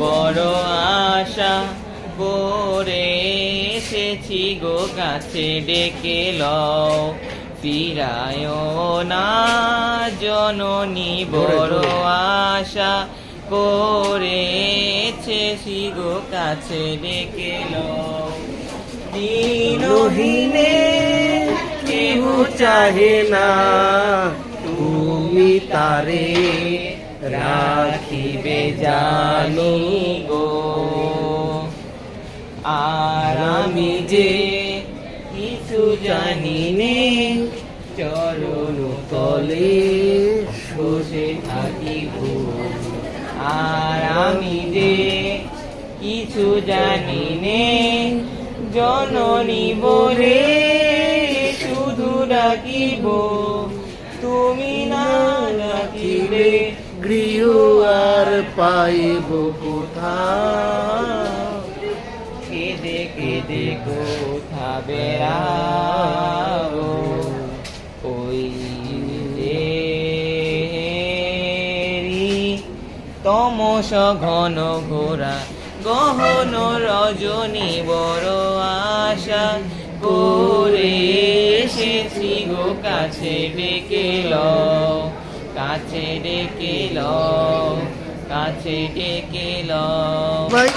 বড় আশা করে এসেছি গো কাছে ডেকে লও। ফিরায় না জননী বড় আশা করেছে গো কাছে ডেকে লও। দিনহীনে কেহ চাহে না তুমি তারে রাখিবে জানি গো। আর আমি যে কিছু জানি নে, চরণ তলে বসে থাকিব। আর আমি যে কিছু জানি নে, জননী বলে শুধু ডাকিব। তুমি না ডাকিলে গৃহ পাইব কোথা কেঁদে কেঁদে কোথা বেড়াও? ওই তমস ঘন ঘোরা গহন রজনী বড় আশা। করে এসেছি গো কাছে ডেকে লও, কাছে ডেকে লও। কাছে ডেকে ভাই।